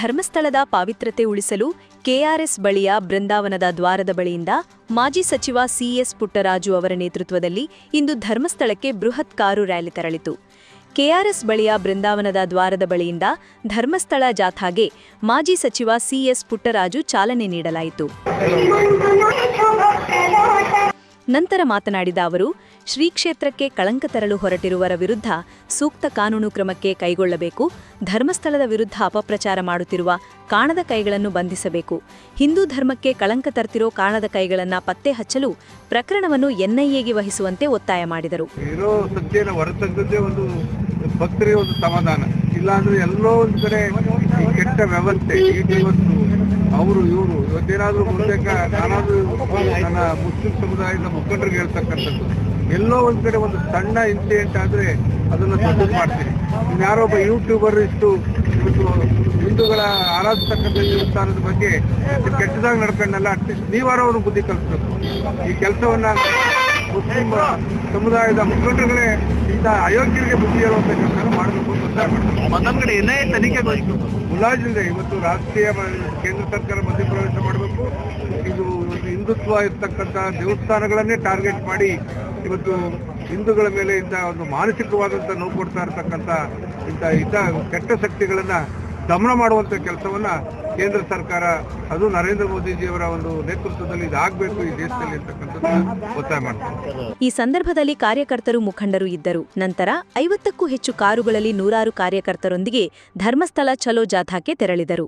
ಧರ್ಮಸ್ಥಳದ ಪಾವಿತ್ರತೆ ಉಳಿಸಲು ಕೆಆರ್ಎಸ್ ಬಳಿಯ ಬೃಂದಾವನದ ದ್ವಾರದ ಬಳಿಯಿಂದ ಮಾಜಿ ಸಚಿವ ಸಿಎಸ್ ಪುಟ್ಟರಾಜು ಅವರ ನೇತೃತ್ವದಲ್ಲಿ ಇಂದು ಧರ್ಮಸ್ಥಳಕ್ಕೆ ಬೃಹತ್ ಕಾರು ರ್ಯಾಲಿ ತೆರಳಿತು. ಕೆಆರ್ಎಸ್ ಬಳಿಯ ಬೃಂದಾವನದ ದ್ವಾರದ ಬಳಿಯಿಂದ ಧರ್ಮಸ್ಥಳ ಜಾಥಾಗೆ ಮಾಜಿ ಸಚಿವ ಸಿಎಸ್ ಪುಟ್ಟರಾಜು ಚಾಲನೆ ನೀಡಲಾಯಿತು. ನಂತರ ಮಾತನಾಡಿದ ಅವರು ಶ್ರೀ ಕ್ಷೇತ್ರಕ್ಕೆ ಕಳಂಕ ತರಲು ಹೊರಟಿರುವರ ವಿರುದ್ಧ ಸೂಕ್ತ ಕಾನೂನು ಕ್ರಮಕ್ಕೆ ಕೈಗೊಳ್ಳಬೇಕು. ಧರ್ಮಸ್ಥಳದ ವಿರುದ್ಧ ಅಪಪ್ರಚಾರ ಮಾಡುತ್ತಿರುವ ಕಾಣದ ಕೈಗಳನ್ನು ಬಂಧಿಸಬೇಕು. ಹಿಂದೂ ಧರ್ಮಕ್ಕೆ ಕಳಂಕ ತರ್ತಿರೋ ಕಾಣದ ಕೈಗಳನ್ನು ಪತ್ತೆ ಹಚ್ಚಲು ಪ್ರಕರಣವನ್ನು ಎನ್ಐಎಗೆ ವಹಿಸುವಂತೆ ಒತ್ತಾಯ ಮಾಡಿದರು. ಭಕ್ತರಿಗೆ ಒಂದು ಸಮಾಧಾನ. ಇಲ್ಲಾಂದ್ರೆ ಎಲ್ಲೋ ಒಂದು ಕಡೆ ಕೆಟ್ಟ ವ್ಯವಸ್ಥೆ. ಅವರು ಇವರು ಇವತ್ತೇನಾದ್ರೂ ಮುಂದೆ ನಾನಾದ್ರೂ ನನ್ನ ಮುಸ್ಲಿಂ ಸಮುದಾಯದ ಮುಖಂಡರಿಗೆ ಹೇಳ್ತಕ್ಕಂಥದ್ದು. ಎಲ್ಲೋ ಒಂದ್ ಕಡೆ ಒಂದು ಸಣ್ಣ ಇನ್ಸಿಡೆಂಟ್ ಆದ್ರೆ ಅದನ್ನ ದೊಡ್ಡದು ಮಾಡ್ತೀನಿ. ಇನ್ಯಾರೊಬ್ಬ ಯೂಟ್ಯೂಬರ್ ಇಷ್ಟು ಹಿಂದೂಗಳ ಆರಾಧಿಸ್ತಕ್ಕಂಥ ದೇವಸ್ಥಾನದ ಬಗ್ಗೆ ಕೆಟ್ಟದಾಗಿ ನಡ್ಕೊಂಡಲ್ಲ ಅಟ್ಲೀಸ್ಟ್ ನೀವಾರ ಅವ್ರಿಗೆ ಬುದ್ಧಿ ಕಲಿಸ್ಬೇಕು. ಈ ಕೆಲಸವನ್ನ ಮುಸ್ಲಿಂ ಸಮುದಾಯದ ಮುಖಂಡರುಗಳೇ ಇಂಥ ಅಯೋಗ್ಯರಿಗೆ ಬುದ್ಧಿ ಹೇಳುವಂತ ಕೆಲಸ ಮಾಡಬೇಕು ಮತ್ತೊಂದ್ ಕಡೆ ಏನೇ ತನಿಖೆ ಮುಲಾಜಿಲ್ಲದೆ ಇವತ್ತು ರಾಷ್ಟ್ರೀಯ ಕೇಂದ್ರ ಸರ್ಕಾರ ಮಧ್ಯಪ್ರವೇಶ ಮಾಡಬೇಕು. ಇದು ಒಂದು ಹಿಂದುತ್ವ ಇರ್ತಕ್ಕಂಥ ದೇವಸ್ಥಾನಗಳನ್ನೇ ಟಾರ್ಗೆಟ್ ಮಾಡಿ ಇವತ್ತು ಹಿಂದೂಗಳ ಮೇಲೆ ಇಂಥ ಒಂದು ಮಾನಸಿಕವಾದಂಥ ನೋವು ಕೊಡ್ತಾ ಇರ್ತಕ್ಕಂಥ ಇಂಥ ಇಂಥ ಕೆಟ್ಟ ಶಕ್ತಿಗಳನ್ನ ದಮನ ಮಾಡುವಂತ ಕೆಲಸವನ್ನ ಕೇಂದ್ರ ಸರ್ಕಾರ, ಅದು ನರೇಂದ್ರ ಮೋದಿಜಿಯವರ ಒಂದು ನೇತೃತ್ವದಲ್ಲಿ ಇದಾಗಬೇಕು ಈ ದೇಶದಲ್ಲಿ ಒತ್ತಾಯ ಮಾಡ್ತಾರೆ ಈ ಸಂದರ್ಭದಲ್ಲಿ ಕಾರ್ಯಕರ್ತರು ಮುಖಂಡರು ಇದ್ದರು. ನಂತರ ಐವತ್ತಕ್ಕೂ ಹೆಚ್ಚು ಕಾರುಗಳಲ್ಲಿ ನೂರಾರು ಕಾರ್ಯಕರ್ತರೊಂದಿಗೆ ಧರ್ಮಸ್ಥಳ ಚಲೋ ಜಾಥಾಕ್ಕೆ ತೆರಳಿದರು.